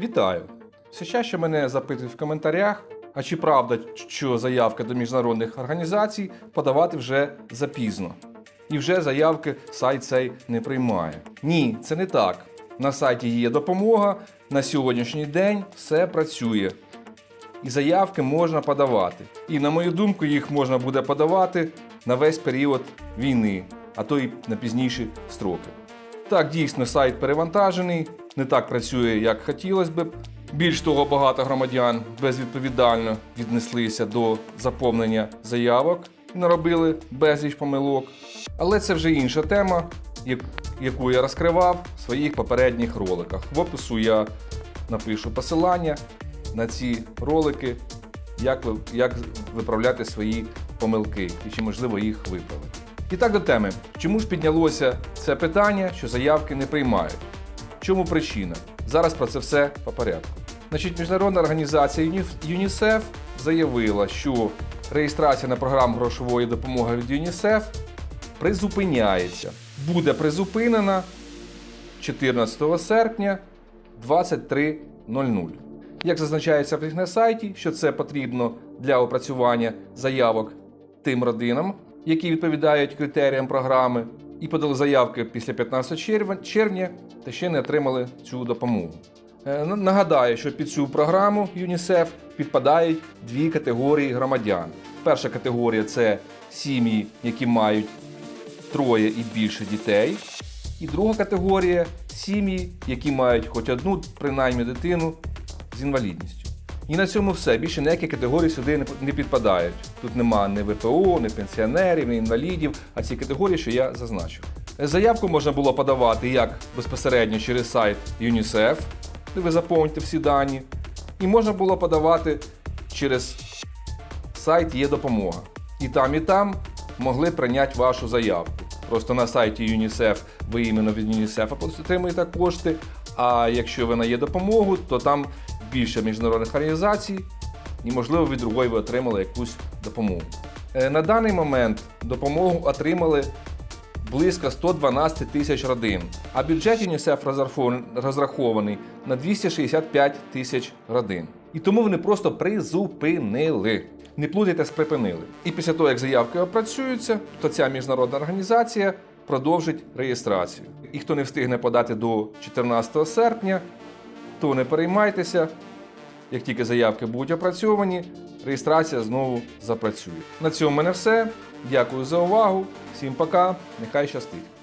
Вітаю! Все чаще мене запитують в коментарях, а чи правда, що заявки до міжнародних організацій подавати вже запізно. І вже заявки сайт цей не приймає. Ні, це не так. На сайті є допомога. На сьогоднішній день все працює. І заявки можна подавати. І на мою думку, їх можна буде подавати на весь період війни, а то й на пізніші строки. Так, дійсно, сайт перевантажений, не так працює, як хотілося б. Більш того, багато громадян безвідповідально віднеслися до заповнення заявок і наробили безліч помилок. Але це вже інша тема, яку я розкривав в своїх попередніх роликах. В опису я напишу посилання на ці ролики, як, ви, як виправляти свої помилки і чи можливо їх виправити. І так до теми. Чому ж піднялося це питання, що заявки не приймають? Чому причина? Зараз про це все по порядку. Значить, міжнародна організація ЮНІСЕФ заявила, що реєстрація на програму грошової допомоги від ЮНІСЕФ призупиняється. Буде призупинена 14 серпня 23.00. Як зазначається в них на сайті, що це потрібно для опрацювання заявок тим родинам, які відповідають критеріям програми, і подали заявки після 15 червня, та ще не отримали цю допомогу. Е, Нагадаю, що під цю програму ЮНІСЕФ підпадають дві категорії громадян. Перша категорія це сім'ї, які мають троє і більше дітей. І друга категорія сім'ї, які мають хоч одну, принаймні дитину з інвалідністю. І на цьому все. Більше ніякі категорії сюди не- підпадають. Тут нема ні ВПО, ні пенсіонерів, ні інвалідів, а ці категорії, що я зазначив. Заявку можна було подавати як безпосередньо через сайт ЮНІСЕФ, де ви заповните всі дані, і можна було подавати через сайт є допомога. І там, і там могли прийняти вашу заявку. Просто на сайті ЮНІСЕФ ви іменно від ЮНІСЕФа отримуєте кошти. А якщо ви на є допомогу, то там більше міжнародних організацій, і, можливо, від другої ви отримали якусь допомогу. Е, На даний момент допомогу отримали близько 112 тисяч родин, а бюджет ЮНІСЕФ розрахований- на 265 тисяч родин. І тому вони просто призупинили. Не плутайте з припинили. І після того, як заявки опрацюються, то ця міжнародна організація продовжить реєстрацію. І хто не встигне подати до 14 серпня, то не переймайтеся. Як тільки заявки будуть опрацьовані, реєстрація знову запрацює. На цьому в мене все. Дякую за увагу. Всім пока. Нехай щастить.